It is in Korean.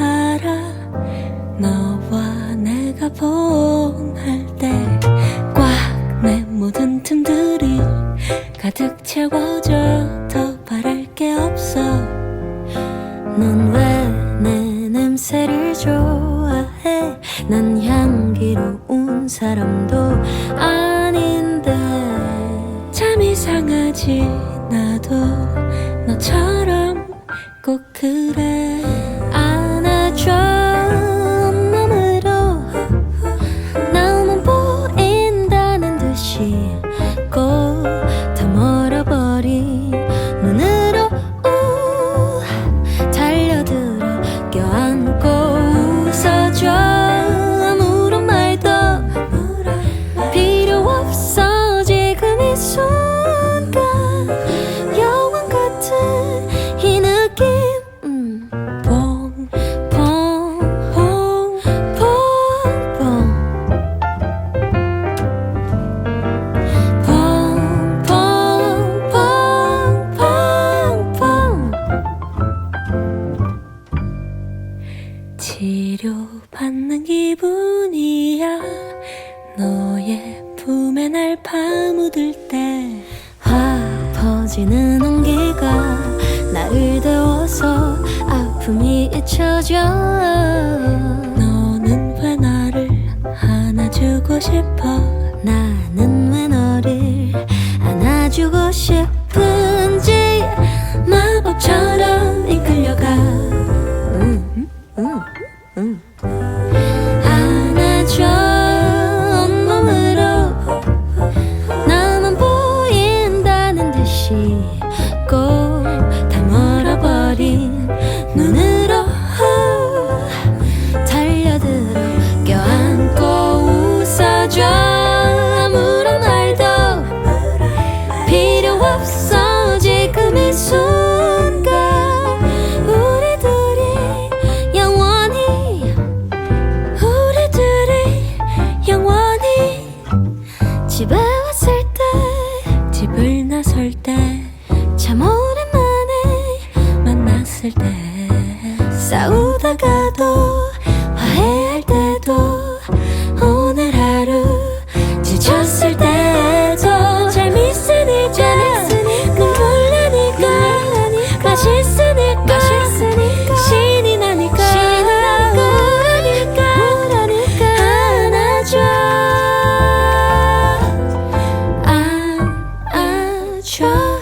알아? 너와 내가 보험할 때 꽉 내 모든 틈들이 가득 채워져 더 바랄 게 없어. 넌 왜 내 냄새를 좋아해? 난 향기로운 사람도 아닌데. 참 이상하지 나도. 너처럼 꼭 그래 치료받는 기분이야. 너의 품에 날 파묻을 때 화 퍼지는 온기가 나를 데워서 아픔이 잊혀져. 너는 왜 나를 안아주고 싶어? 나는 왜 너를 안아주고 싶은 싸우다가도 화해할 때도 오늘 하루 지쳤을 때도 재밌으니까. 눈물나니까 맛있으니까 신이 나니까 뭐라니까. 안아줘. 안아줘.